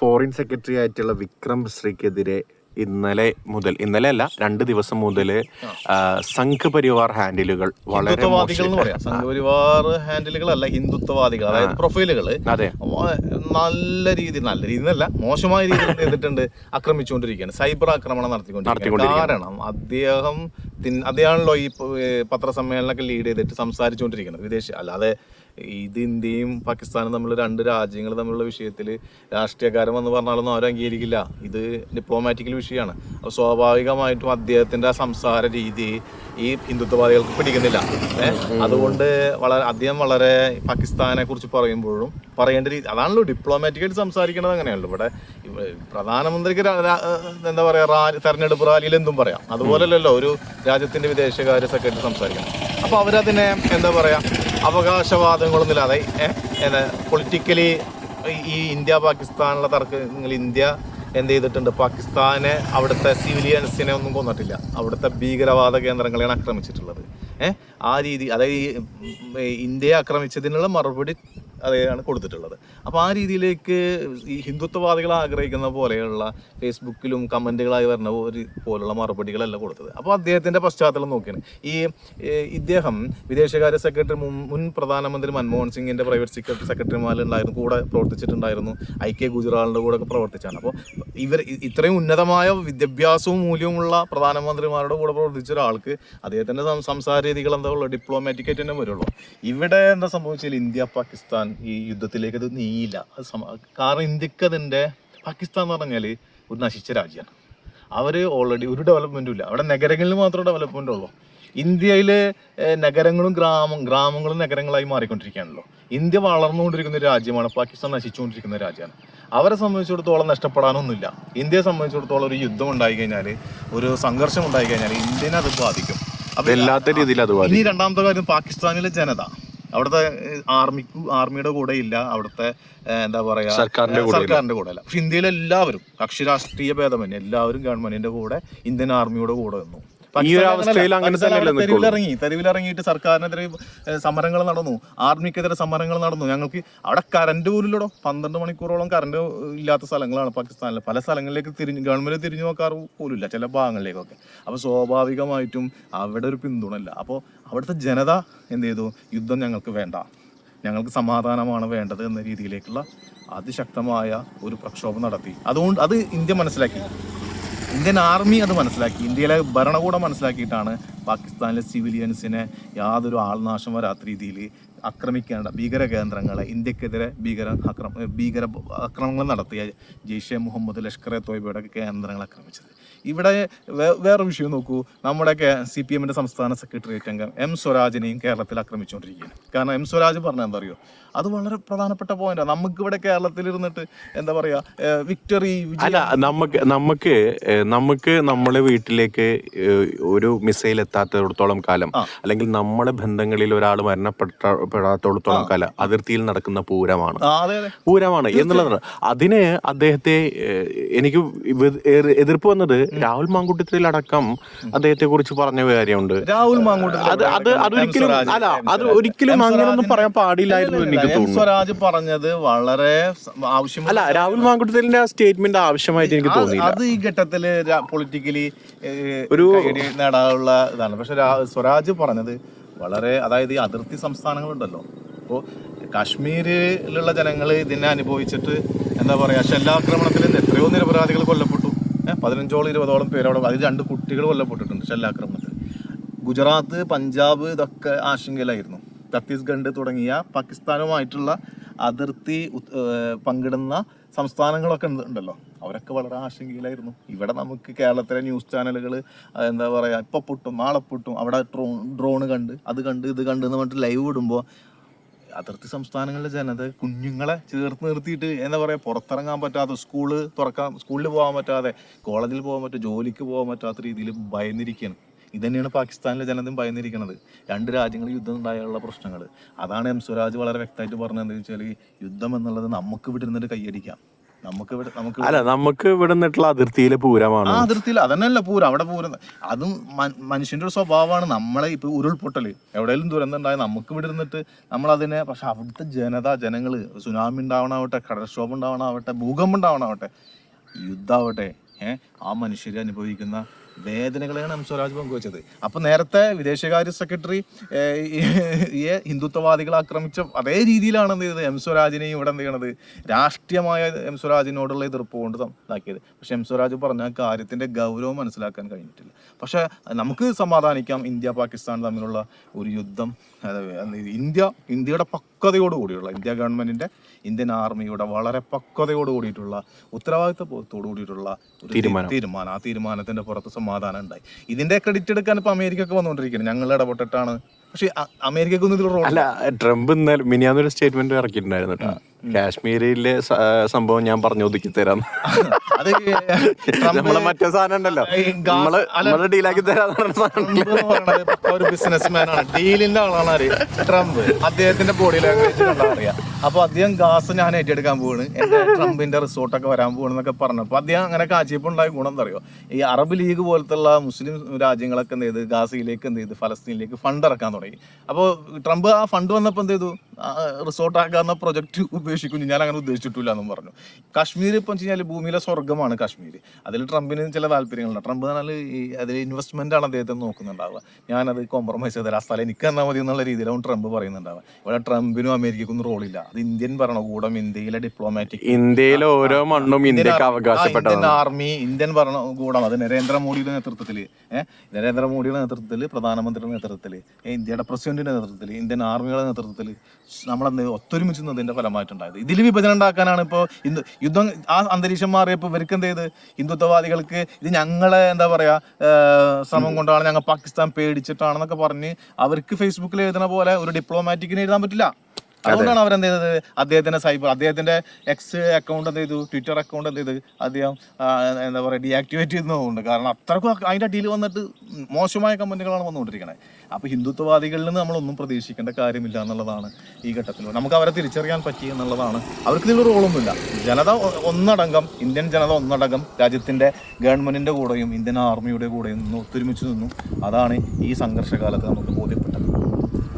Foreign secretary ആയിട്ടുള്ള വിക്രം ശ്രീക്കെതിരെ ഇന്നലെ മുതൽ ഇന്നലെ അല്ല രണ്ട് ദിവസം മുതൽ സംഘ് പരിവാർ ഹാൻഡിലുകൾ വളരെ സംഘപരിവാർ ഹാൻഡിലുകളല്ല ഹിന്ദുത്വവാദികൾ. അതായത് പ്രൊഫൈലുകൾ നല്ല രീതിയിൽ നല്ല രീതിയിൽ അല്ല മോശമായ രീതിയിൽ ചെയ്തിട്ടുണ്ട് ആക്രമിച്ചുകൊണ്ടിരിക്കുകയാണ്. സൈബർ ആക്രമണം നടത്തിക്കൊണ്ടിരിക്കുകയാണ്. കാരണം അദ്ദേഹം അദ്ദേഹമാണല്ലോ ഈ പത്രസമ്മേളനമൊക്കെ ലീഡ് ചെയ്തിട്ട് സംസാരിച്ചുകൊണ്ടിരിക്കുന്നത്. വിദേശ അല്ലാതെ ഇത് ഇന്ത്യയും പാകിസ്ഥാനും തമ്മിൽ രണ്ട് രാജ്യങ്ങൾ തമ്മിലുള്ള വിഷയത്തിൽ രാഷ്ട്രീയക്കാരൻ എന്ന് പറഞ്ഞാലൊന്നും അവർ അംഗീകരിക്കില്ല. ഇത് ഡിപ്ലോമാറ്റിക്കൽ വിഷയമാണ്. അപ്പോൾ സ്വാഭാവികമായിട്ടും അദ്ദേഹത്തിന്റെ ആ സംസാര രീതി ഈ ഹിന്ദുത്വവാദികൾക്ക് പിടിക്കുന്നില്ല. അതുകൊണ്ട് വളരെ അദ്ദേഹം വളരെ പാകിസ്ഥാനെ കുറിച്ച് പറയുമ്പോഴും പറയേണ്ട രീതി അതാണല്ലോ ഡിപ്ലോമാറ്റിക്കായിട്ട് സംസാരിക്കേണ്ടത് അങ്ങനെയല്ലോ ഇവിടെ പ്രധാനമന്ത്രിക്ക് എന്താ പറയുക തെരഞ്ഞെടുപ്പ് റാലിയിൽ എന്തും പറയാം. അതുപോലല്ലല്ലോ ഒരു രാജ്യത്തിന്റെ വിദേശകാര്യ സെക്രട്ടറി സംസാരിക്കണം. അപ്പൊ അവരതിനെ എന്താ പറയുക അവകാശവാദങ്ങളൊന്നുമില്ലാതെ പൊളിറ്റിക്കലി ഈ ഇന്ത്യ പാകിസ്ഥാനുള്ള തർക്കങ്ങൾ ഇന്ത്യ എന്ത് ചെയ്തിട്ടുണ്ട്. പാകിസ്ഥാനെ അവിടുത്തെ സിവിലിയൻസിനെ ഒന്നും കൊന്നിട്ടില്ല. അവിടുത്തെ ഭീകരവാദ കേന്ദ്രങ്ങളെയാണ് ആക്രമിച്ചിട്ടുള്ളത്. ഏഹ് ആ രീതി അതായത് ഇന്ത്യയെ ആക്രമിച്ചതിനുള്ള മറുപടി അതാണ് കൊടുത്തിട്ടുള്ളത്. അപ്പോൾ ആ രീതിയിലേക്ക് ഈ ഹിന്ദുത്വവാദികൾ ആഗ്രഹിക്കുന്ന പോലെയുള്ള ഫേസ്ബുക്കിലും കമന്റുകളായി വരുന്ന ഒരു പോലുള്ള മറുപടികളല്ല കൊടുത്തത്. അപ്പോൾ അദ്ദേഹത്തിന്റെ പശ്ചാത്തലം നോക്കിയാണ്. ഈ ഇദ്ദേഹം വിദേശകാര്യ സെക്രട്ടറി മുൻ പ്രധാനമന്ത്രി മൻമോഹൻ സിംഗിന്റെ പ്രൈവറ്റ് സെക്രട്ടറി സെക്രട്ടറിമാരുണ്ടായിരുന്നു കൂടെ പ്രവർത്തിച്ചിട്ടുണ്ടായിരുന്നു ഐ കെ ഗുജറാളിന്റെ കൂടെ ഒക്കെ പ്രവർത്തിച്ചാണ്. അപ്പോൾ ഇവർ ഇത്രയും ഉന്നതമായ വിദ്യാഭ്യാസവും മൂല്യവുമുള്ള പ്രധാനമന്ത്രിമാരുടെ കൂടെ പ്രവർത്തിച്ച ഒരാൾക്ക് അദ്ദേഹത്തിന്റെ സംസാര രീതികൾ എന്താ ഉള്ളൂ? ഡിപ്ലോമാറ്റിക്കായിട്ട് തന്നെ വരുള്ളൂ. ഇവിടെ എന്താ സംഭവിച്ചാൽ ഇന്ത്യ പാകിസ്ഥാൻ ഈ യുദ്ധത്തിലേക്ക് അത് നീയില്ല അത് സമ കാരണം ഇന്ത്യയ്ക്ക് അതിന്റെ പാകിസ്ഥാൻ എന്ന് പറഞ്ഞാൽ ഒരു നശിച്ച രാജ്യമാണ് അവർ ഓൾറെഡി ഒരു ഡെവലപ്മെന്റും ഇല്ല. അവിടെ നഗരങ്ങളിൽ മാത്രമേ ഡെവലപ്മെന്റ് ഉള്ളൂ. ഇന്ത്യയിൽ നഗരങ്ങളും ഗ്രാമം ഗ്രാമങ്ങളും നഗരങ്ങളായി മാറിക്കൊണ്ടിരിക്കുകയാണല്ലോ. ഇന്ത്യ വളർന്നുകൊണ്ടിരിക്കുന്ന ഒരു രാജ്യമാണ്. പാകിസ്ഥാൻ നശിച്ചുകൊണ്ടിരിക്കുന്ന രാജ്യമാണ്. അവരെ സംബന്ധിച്ചിടത്തോളം നഷ്ടപ്പെടാനൊന്നുമില്ല. ഇന്ത്യയെ സംബന്ധിച്ചിടത്തോളം ഒരു യുദ്ധം ഉണ്ടായി കഴിഞ്ഞാൽ ഒരു സംഘർഷം ഉണ്ടായി കഴിഞ്ഞാൽ ഇന്ത്യനെ അത് ബാധിക്കും. അപ്പം എല്ലാത്ത രീതിയിൽ അത് ഇനി രണ്ടാമത്തെ കാര്യം പാകിസ്ഥാനിലെ ജനത. അവിടുത്തെ ആർമിക്ക് ആർമിയുടെ കൂടെ ഇല്ല. അവിടുത്തെ എന്താ പറയാ സർക്കാരിന്റെ കൂടെ അല്ല. പക്ഷെ ഇന്ത്യയിലെ എല്ലാവരും കക്ഷി രാഷ്ട്രീയ ഭേദമന്യേ എല്ലാവരും ഗവൺമെന്റിന്റെ കൂടെ ഇന്ത്യൻ ആർമിയുടെ കൂടെ നിന്നു. ഈ ഒരു അവസ്ഥയിൽ അങ്ങനെ തന്നെയല്ലേ നിൽക്കുള്ളൂ? തെരുവിലിറങ്ങി തെരുവിലിറങ്ങിയിട്ട് സർക്കാരിനെതിരെ സമരങ്ങൾ നടന്നു ആർമിക്കെതിരെ സമരങ്ങൾ നടന്നു. ഞങ്ങൾക്ക് അവിടെ കറണ്ട് പോലും ഇല്ലടോ പന്ത്രണ്ട് മണിക്കൂറോളം കറണ്ട് ഇല്ലാത്ത സ്ഥലങ്ങളാണ് പാകിസ്ഥാനിൽ പല സ്ഥലങ്ങളിലേക്ക് തിരിഞ്ഞ് ഗവൺമെന്റ് തിരിഞ്ഞു നോക്കാറ് പോലും ഇല്ല ചില ഭാഗങ്ങളിലേക്കൊക്കെ. അപ്പോൾ സ്വാഭാവികമായിട്ടും അവിടെ ഒരു പിന്തുണയില്ല. അപ്പോൾ അവിടുത്തെ ജനത എന്ത് ചെയ്തു? യുദ്ധം ഞങ്ങൾക്ക് വേണ്ട. ഞങ്ങൾക്ക് സമാധാനമാണ് വേണ്ടത് എന്ന രീതിയിലേക്കുള്ള അതിശക്തമായ ഒരു പ്രക്ഷോഭം നടത്തി. അതുകൊണ്ട് അത് ഇന്ത്യ മനസ്സിലാക്കി. ഇന്ത്യൻ ആർമി അത് മനസ്സിലാക്കി. ഇന്ത്യയിലെ ഭരണകൂടം മനസ്സിലാക്കിയിട്ടാണ് പാകിസ്ഥാനിലെ സിവിലിയൻസിനെ യാതൊരു ആൾനാശം വരാത്ത രീതിയിൽ ആക്രമിക്കേണ്ട ഭീകര കേന്ദ്രങ്ങളെ ഇന്ത്യക്കെതിരെ ഭീകര ആക്രമ ഭീകര ആക്രമണങ്ങൾ നടത്തിയ ജെയ്ഷെ മുഹമ്മദ് ലഷ്കർ എ തോയ്ബയുടെ കേന്ദ്രങ്ങൾ ആക്രമിച്ചത്. ഇവിടെ വേറെ വിഷയം നോക്കൂ. നമ്മുടെ സി പി എമ്മിന്റെ സംസ്ഥാന സെക്രട്ടേറിയറ്റ് അംഗം എം സ്വരാജിനെയും കേരളത്തിൽ ആക്രമിച്ചുകൊണ്ടിരിക്കുകയാണ്. കാരണം എം സ്വരാജ് പറഞ്ഞ എന്താ അറിയോ? അത് വളരെ പ്രധാനപ്പെട്ട പോയിന്റാണ് നമുക്ക് ഇവിടെ കേരളത്തിൽ ഇരുന്നിട്ട് എന്താ പറയാ വിക്ടറി അല്ല നമുക്ക് നമുക്ക് നമുക്ക് നമ്മളെ വീട്ടിലേക്ക് ഒരു മിസൈൽ എത്താത്തിടത്തോളം കാലം അല്ലെങ്കിൽ നമ്മുടെ ബന്ധങ്ങളിൽ ഒരാൾ മരണപ്പെടാത്തോളത്തോളം കാലം അതിർത്തിയിൽ നടക്കുന്ന പൂരമാണ്. പൂരമാണ് എന്നുള്ളതാണ്. അതിന് അദ്ദേഹത്തെ എനിക്ക് എതിർപ്പ് വന്നത് രാഹുൽ മാങ്കുട്ടത്തിൽ അടക്കം അദ്ദേഹത്തെ കുറിച്ച് പറഞ്ഞ കാര്യമുണ്ട്. രാഹുൽ മാങ്ങോട്ട് അത് അത് അതൊരിക്കലും അല്ല അത് ഒരിക്കലും അങ്ങനെയൊന്നും പറയാൻ പാടില്ലായിരുന്നു എനിക്ക് തോന്നുന്നു. സ്വരാജ് പറഞ്ഞത് വളരെ ആവശ്യം അല്ല രാഹുൽ മാങ്കുട്ടത്തിന്റെ ആ സ്റ്റേറ്റ്മെന്റ് ആവശ്യമായിട്ട് എനിക്ക് തോന്നി അത് ഈ ഘട്ടത്തിൽ പൊളിറ്റിക്കലി ഒരു നേടാനുള്ള ഇതാണ്. പക്ഷെ സ്വരാജ് പറഞ്ഞത് വളരെ അതായത് ഈ അതിർത്തി സംസ്ഥാനങ്ങളുണ്ടല്ലോ. അപ്പോൾ കാശ്മീരിലുള്ള ജനങ്ങൾ ഇതിനെ അനുഭവിച്ചിട്ട് എന്താ പറയുക ഷെല്ലാക്രമണത്തിൽ എത്രയോ നിരപരാധികൾ കൊല്ലപ്പെട്ടു. പതിനഞ്ചോളം ഇരുപതോളം പേരോടെ അതിൽ രണ്ട് കുട്ടികൾ കൊല്ലപ്പെട്ടിട്ടുണ്ട് ഷെല്ലാക്രമണത്തിൽ ഗുജറാത്ത് പഞ്ചാബ് ഇതൊക്കെ ആശങ്കയിലായിരുന്നു. ഛത്തീസ്ഗഡ് തുടങ്ങിയ പാകിസ്ഥാനുമായിട്ടുള്ള അതിർത്തി പങ്കിടുന്ന സംസ്ഥാനങ്ങളൊക്കെ ഉണ്ടല്ലോ. അവരൊക്കെ വളരെ ആശങ്കയിലായിരുന്നു. ഇവിടെ നമുക്ക് കേരളത്തിലെ ന്യൂസ് ചാനലുകൾ എന്താ പറയുക ഇപ്പം പൊട്ടും നാളെ പൊട്ടും. അവിടെ ഡ്രോ ഡ്രോണ് കണ്ട് അത് കണ്ട് ഇത് കണ്ട് എന്ന് പറഞ്ഞിട്ട് ലൈവ് ഇടുമ്പോൾ അതിർത്തി സംസ്ഥാനങ്ങളിലെ ജനത കുഞ്ഞുങ്ങളെ ചേർത്ത് നിർത്തിയിട്ട് എന്താ പറയുക പുറത്തിറങ്ങാൻ പറ്റാതെ സ്കൂൾ തുറക്കാൻ സ്കൂളിൽ പോകാൻ പറ്റാതെ കോളേജിൽ പോകാൻ പറ്റാതെ ജോലിക്ക് പോകാൻ പറ്റാത്ത രീതിയിൽ ഭയന്നിരിക്കുകയാണ് ഇതന്നെയാണ് പാകിസ്ഥാനിലെ ജനതയും ഭയന്നിരിക്കുന്നത് രണ്ട് രാജ്യങ്ങൾ യുദ്ധം ഉണ്ടായുള്ള പ്രശ്നങ്ങൾ. അതാണ് എം സ്വരാജ് വളരെ വ്യക്തമായിട്ട് പറഞ്ഞത് എന്താ വെച്ചാൽ യുദ്ധം എന്നുള്ളത് നമുക്ക് ഇവിടെ നിന്നിട്ട് കൈയടിക്കാം. നമുക്ക് അല്ല നമുക്ക് ഇവിടെ നിന്നിട്ടുള്ള അതിർത്തിയിലെ പൂരമാണ്? ആ അതിർത്തിയിൽ അതന്നെയല്ല പൂരം. അവിടെ പൂരം അതും മനുഷ്യന്റെ ഒരു സ്വഭാവമാണ്. നമ്മളെ ഇപ്പൊ ഉരുൾപൊട്ടൽ എവിടെയെങ്കിലും ദുരന്തം ഉണ്ടായ നമുക്ക് ഇവിടെ ഇരുന്നിട്ട് നമ്മൾ അതിനെ പക്ഷെ അവിടുത്തെ ജനത ജനങ്ങൾ സുനാമി ഉണ്ടാവണാവട്ടെ കടൽക്ഷോഭം ഉണ്ടാവണാവട്ടെ ഭൂകമ്പം ഉണ്ടാവണാവട്ടെ യുദ്ധാവട്ടെ ഏഹ് ആ മനുഷ്യർ അനുഭവിക്കുന്ന വേദനകളെയാണ് എം സ്വരാജ് പങ്കുവച്ചത്. അപ്പൊ നേരത്തെ വിദേശകാര്യ സെക്രട്ടറി ഈ ഹിന്ദുത്വവാദികൾ ആക്രമിച്ച അതേ രീതിയിലാണ് എന്ത് ചെയ്തത്? എം സ്വരാജിനെയും ഇവിടെ എന്ത് ചെയ്യണത്? രാഷ്ട്രീയമായ എം സ്വരാജിനോടുള്ള എതിർപ്പ് കൊണ്ട് ഇതാക്കിയത്. പക്ഷെ എം സ്വരാജ് പറഞ്ഞ കാര്യത്തിന്റെ ഗൗരവം മനസ്സിലാക്കാൻ കഴിഞ്ഞിട്ടില്ല. പക്ഷെ നമുക്ക് സമാധാനിക്കാം. ഇന്ത്യ പാകിസ്ഥാൻ തമ്മിലുള്ള ഒരു യുദ്ധം. ഇന്ത്യ ഇന്ത്യയുടെ പക്വതയോട് കൂടിയുള്ള ഇന്ത്യ ഗവൺമെന്റിന്റെ ഇന്ത്യൻ ആർമിയുടെ വളരെ പക്വതയോട് കൂടിയിട്ടുള്ള ഉത്തരവാദിത്വത്തോടു കൂടിയിട്ടുള്ള ഒരു തീരുമാനം. ആ തീരുമാനത്തിന്റെ പുറത്ത് സമാധാനം ഉണ്ടായി. ഇതിന്റെ ക്രെഡിറ്റ് എടുക്കാൻ ഇപ്പൊ അമേരിക്ക ഒക്കെ വന്നുകൊണ്ടിരിക്കുന്നത് ഞങ്ങൾ ഇടപെട്ടിട്ടാണ്. പക്ഷെ അമേരിക്കക്കൊന്നും ഇതിൽ റോൾ അല്ല ട്രംപ് ഇന്നലെ മിനിയാന്നൊരു സ്റ്റേറ്റ്മെന്റ് ഇറക്കിയിട്ടുണ്ടായിരുന്നു കേട്ടോ. കാശ്മീരിലെ സംഭവം ഞാൻ പറഞ്ഞു ഒതുക്കി തരാം. അത് നമ്മളെ മറ്റേ സാധനം ഉണ്ടല്ലോ. നമ്മൾ നമ്മൾ ഡീലാക്കി തരാം ബിസിനസ്മാൻ ആണ്. ഡീലിന്റെ ആളാണ് ആര്? ട്രംപ്. അദ്ദേഹത്തിന്റെ ബോഡി ലാംഗ്വേജ് അറിയാം. അപ്പൊ അദ്ദേഹം ഗാസ് ഞാൻ ഏറ്റെടുക്കാൻ പോവാണ്. എന്റെ ട്രംപിന്റെ റിസോർട്ടൊക്കെ വരാൻ പോകണെന്നൊക്കെ പറഞ്ഞപ്പോ അദ്ദേഹം അങ്ങനെ കാച്ചിപ്പുണ്ടായ ഗുണം എന്താ അറിയോ ഈ അറബ് ലീഗ് പോലത്തുള്ള മുസ്ലിം രാജ്യങ്ങളൊക്കെ എന്ത് ചെയ്ത്? ഗാസയിലേക്ക് എന്ത് ചെയ്ത്? ഫലസ്തീനിലേക്ക് ഫണ്ട് ഇറക്കാൻ തുടങ്ങി. അപ്പോൾ ട്രംപ് ആ ഫണ്ട് വന്നപ്പോൾ എന്ത് ചെയ്തു? റിസോർട്ട് ആക്കാവുന്ന പ്രൊജക്ട് ഉപേക്ഷിക്കുന്നു ഞാൻ അങ്ങനെ ഉദ്ദേശിച്ചിട്ടില്ല എന്നും പറഞ്ഞു. കാശ്മീർ ഇപ്പം വെച്ച് കഴിഞ്ഞാൽ ഭൂമിയിലെ സ്വർഗമാണ് കാശ്മീർ അതിൽ ട്രംപിന് ചില താല്പര്യങ്ങളുണ്ട്. ട്രംപ് എന്ന് പറഞ്ഞാൽ ഈ അതിൽ ഇൻവെസ്റ്റ്മെന്റ് ആണ് അദ്ദേഹത്തെ നോക്കുന്നുണ്ടാവുക. ഞാനത് കോംപ്രമൈസ് ചെയ്താൽ ആ സ്ഥലം എനിക്ക് തന്നാൽ മതി എന്നുള്ള രീതിയിലാണ് ട്രംപ് പറയുന്നുണ്ടാവുക. ഇവിടെ ട്രംപിനും അമേരിക്കക്കൊന്നും റോളില്ല അത് ഇന്ത്യൻ ഭരണകൂടം ഇന്ത്യയിലെ ഡിപ്ലോമാറ്റിക് ഇന്ത്യയിലെ ഓരോ മണ്ണും ഇന്ത്യയ്ക്ക് ഇന്ത്യൻ ആർമി ഇന്ത്യൻ ഭരണകൂടം അത് നരേന്ദ്രമോദിയുടെ നേതൃത്വത്തിൽ നരേന്ദ്രമോദിയുടെ നേതൃത്വത്തിൽ പ്രധാനമന്ത്രിയുടെ നേതൃത്വത്തിൽ ഇന്ത്യയുടെ പ്രസിഡന്റിന്റെ നേതൃത്വത്തിൽ ഇന്ത്യൻ ആർമിയുടെ നേതൃത്വത്തിൽ നമ്മളെന്ത് ഒത്തൊരുമിച്ച് നിന്നതിന്റെ ഫലമായിട്ടുണ്ടായത് ഇതിൽ വിഭജനം ഉണ്ടാക്കാനാണ് ഇപ്പോൾ ഹിന്ദു യുദ്ധം ആ അന്തരീക്ഷം മാറിയപ്പോൾ ഇവർക്ക് എന്ത് ചെയ്ത്? ഹിന്ദുത്വവാദികൾക്ക് ഇത് ഞങ്ങളെ എന്താ പറയുക ശ്രമം കൊണ്ടാണ് ഞങ്ങൾ പാകിസ്ഥാൻ പേടിച്ചിട്ടാണെന്നൊക്കെ പറഞ്ഞ് അവർക്ക് ഫേസ്ബുക്കിൽ എഴുതണ പോലെ ഒരു ഡിപ്ലോമാറ്റിക്കിന് എഴുതാൻ പറ്റില്ല. അതുകൊണ്ടാണ് അവരെന്ത് ചെയ്തത്? അദ്ദേഹത്തിന്റെ സൈബർ അദ്ദേഹത്തിന്റെ എക്സ് അക്കൗണ്ട് എന്ത് ചെയ്തു? ട്വിറ്റർ അക്കൗണ്ട് എന്ത് ചെയ്ത്? അദ്ദേഹം എന്താ പറയുക ഡീആക്ടിവേറ്റ് ചെയ്യുന്നതുകൊണ്ട് കാരണം അത്രക്കും അതിന്റെ അടിയിൽ വന്നിട്ട് മോശമായ കമന്റുകളാണ് വന്നുകൊണ്ടിരിക്കുന്നത് അപ്പൊ ഹിന്ദുത്വവാദികളിൽ നിന്ന് നമ്മളൊന്നും പ്രതീക്ഷിക്കേണ്ട കാര്യമില്ല എന്നുള്ളതാണ് ഈ ഘട്ടത്തിൽ നമുക്ക് അവരെ തിരിച്ചറിയാൻ പറ്റി എന്നുള്ളതാണ്. അവർക്ക് ഇതിൽ റോളൊന്നുമില്ല. ജനത ഒന്നടങ്കം ഇന്ത്യൻ ജനത ഒന്നടങ്കം രാജ്യത്തിന്റെ ഗവൺമെന്റിന്റെ കൂടെയും ഇന്ത്യൻ ആർമിയുടെ കൂടെയും നിന്ന് ഒത്തൊരുമിച്ച് നിന്നു. അതാണ് ഈ സംഘർഷകാലത്ത് നമുക്ക് ബോധ്യപ്പെട്ടത്.